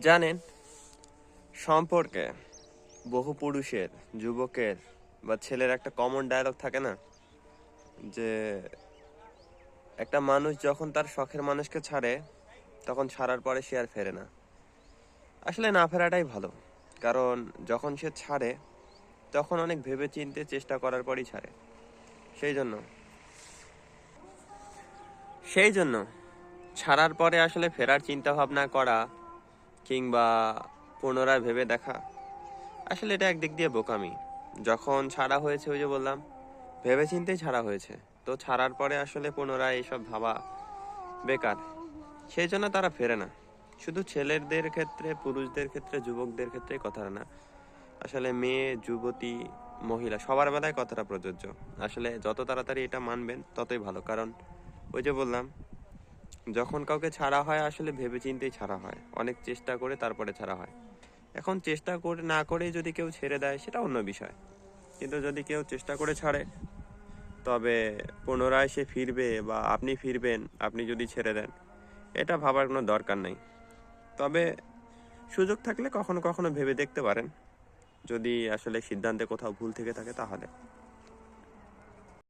জানেন, সম্পর্কে বহু পুরুষের, যুবকের বা ছেলের একটা কমন ডায়লগ থাকে না? যে একটা মানুষ যখন তার শখের মানুষকে ছাড়ে, তখন ছাড়ার পরে সে আর ফেরে না। আসলে না ফেরাটাই ভালো। কারণ যখন সে ছাড়ে, তখন অনেক ভেবে চিনতে চেষ্টা করার পরই ছাড়ে। সেই জন্য। সেই জন্য ছাড়ার পরে আসলে ফেরার চিন্তা ভাবনা করা কিংবা পুনরায় ভেবে দেখা, আসলে এটা একদিক দিয়ে বোকামি। যখন ছাড়া হয়েছে ওই যে বললাম ভেবে চিন্তেই ছাড়া হয়েছে। তো ছাড়ার পরে আসলে পুনরায় এইসব ভাবা বেকার। সেই জন্য তারা ফেরে না। শুধু ছেলেদের ক্ষেত্রে, পুরুষদের ক্ষেত্রে, যুবকদের ক্ষেত্রে কথা না। আসলে মেয়ে, যুবতী, মহিলা, সবার বেলায় কথাটা প্রযোজ্য। আসলে যত তাড়াতাড়ি এটা মানবেন, ততই ভালো। কারণ ওই যে বললাম যখন কাউকে ছাড়া হয়, আসলে ভেবে চিন্তেই ছাড়া হয়। অনেক চেষ্টা করে তারপরে ছাড়া হয়। এখন চেষ্টা করে, না করেই যদি কেউ ছেড়ে দেয়, সেটা অন্য বিষয়। কিন্তু যদি কেউ চেষ্টা করে ছাড়ে, তবে পুনরায় সে ফিরবে বা আপনি ফিরবেন, আপনি যদি ছেড়ে দেন, এটা ভাবার কোনো দরকার নেই। তবে সুযোগ থাকলে কখনো কখনো ভেবে দেখতে পারেন। যদি আসলে সিদ্ধান্তে কোথাও ভুল থেকে থাকে, তাহলে।